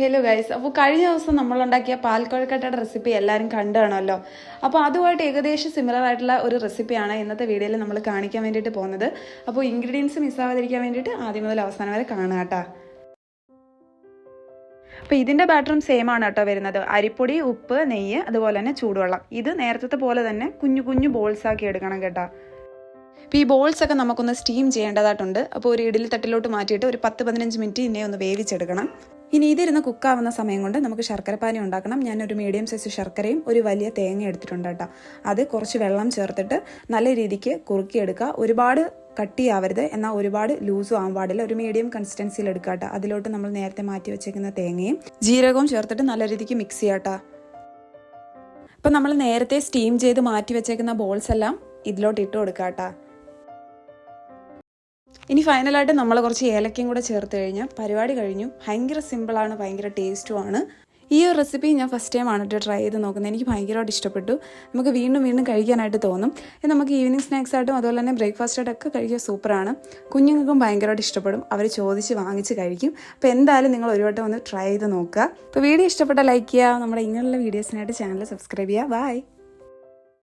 Hello guys അപ്പോൾ കഴിഞ്ഞ ദിവസം നമ്മളുണ്ടാക്കിയ പാൽ കൊഴക്കട്ടയുടെ റെസിപ്പി എല്ലാവരും കണ്ടാണല്ലോ. അപ്പോൾ അതുമായിട്ട് ഏകദേശം സിമിലർ ആയിട്ടുള്ള ഒരു റെസിപ്പിയാണ് ഇന്നത്തെ വീഡിയോയിൽ നമ്മൾ കാണിക്കാൻ വേണ്ടിയിട്ട് പോകുന്നത്. അപ്പോൾ ഇൻഗ്രീഡിയൻസ് മിസ്സാവാതിരിക്കാൻ വേണ്ടിയിട്ട് ആദ്യം മുതൽ അവസാനം വരെ കാണുക കേട്ടോ. അപ്പോൾ ഇതിന്റെ ബാറ്ററും സെയിം ആണ് കേട്ടോ വരുന്നത്. അരിപ്പൊടി ഉപ്പ് നെയ്യ് അതുപോലെ തന്നെ ചൂടുവെള്ളം. ഇത് നേരത്തെ പോലെ തന്നെ കുഞ്ഞു കുഞ്ഞു ബോൾസ് ആക്കി എടുക്കണം കേട്ടോ. അപ്പോൾ ഈ ബോൾസ് ഒക്കെ നമുക്കൊന്ന് സ്റ്റീം ചെയ്യേണ്ടതായിട്ടുണ്ട്. അപ്പോൾ ഒരു ഇഡലി തട്ടിലോട്ട് മാറ്റിയിട്ട് ഒരു പത്ത് പതിനഞ്ച് മിനിറ്റ് ഇതിനെ ഒന്ന് വേവിച്ചെടുക്കണം. ഇനി ഇതിരുന്ന് കുക്കാവുന്ന സമയം കൊണ്ട് നമുക്ക് ശർക്കരപ്പാനി ഉണ്ടാക്കണം. ഞാനൊരു മീഡിയം സൈസ് ശർക്കരയും ഒരു വലിയ തേങ്ങ എടുത്തിട്ടുണ്ട് കേട്ടോ. അത് കുറച്ച് വെള്ളം ചേർത്തിട്ട് നല്ല രീതിക്ക് കുറുക്കിയെടുക്കുക. ഒരുപാട് കട്ടിയാവരുത്. എന്നാൽ ഒരുപാട് ലൂസും ആവാൻ പാടില്ല. ഒരു മീഡിയം കൺസിസ്റ്റൻസിയിൽ എടുക്കുക കേട്ടോ. അതിലോട്ട് നമ്മൾ നേരത്തെ മാറ്റി വെച്ചേക്കുന്ന തേങ്ങയും ജീരകവും ചേർത്തിട്ട് നല്ല രീതിക്ക് മിക്സ് ചെയ്യാട്ടോ അപ്പം നമ്മൾ നേരത്തെ സ്റ്റീം ചെയ്ത് മാറ്റി വെച്ചേക്കുന്ന ബോൾസ് എല്ലാം ഇതിലോട്ട് ഇട്ട് കൊടുക്കുക കേട്ടോ. ഇനി ഫൈനലായിട്ട് നമ്മൾ കുറച്ച് ഏലക്കയും കൂടെ ചേർത്ത് കഴിഞ്ഞാൽ പരിപാടി കഴിഞ്ഞു. ഭയങ്കര സിമ്പിളാണ് ഭയങ്കര ടേസ്റ്റുമാണ് ഈ ഒരു റെസിപ്പി ഞാൻ ഫസ്റ്റ് ടൈം ആണ് ട്രൈ ചെയ്ത് നോക്കുന്നത്. എനിക്ക് ഭയങ്കരമായിട്ട് ഇഷ്ടപ്പെട്ടു. നമുക്ക് വീണ്ടും വീണ്ടും കഴിക്കാനായിട്ട് തോന്നും. ഇത് നമുക്ക് ഈവനിങ് സ്നാക്സ് ആയിട്ടും അതുപോലെ തന്നെ ബ്രേക്ക്ഫാസ്റ്റ് ആയിട്ടൊക്കെ കഴിക്കാൻ സൂപ്പറാണ് കുഞ്ഞുങ്ങൾക്കും ഭയങ്കരമായിട്ട് ഇഷ്ടപ്പെടും. അവർ ചോദിച്ച് വാങ്ങിച്ച് കഴിക്കും. അപ്പോൾ എന്തായാലും നിങ്ങൾ ഒരു വട്ടം ഒന്ന് ട്രൈ ചെയ്ത് നോക്കുക. അപ്പോൾ വീഡിയോ ഇഷ്ടപ്പെട്ട ലൈക്ക് ചെയ്യുക. നമ്മുടെ ഇങ്ങനെയുള്ള വീഡിയോസിനായിട്ട് ചാനൽ സബ്സ്ക്രൈബ് ചെയ്യുക. ബൈ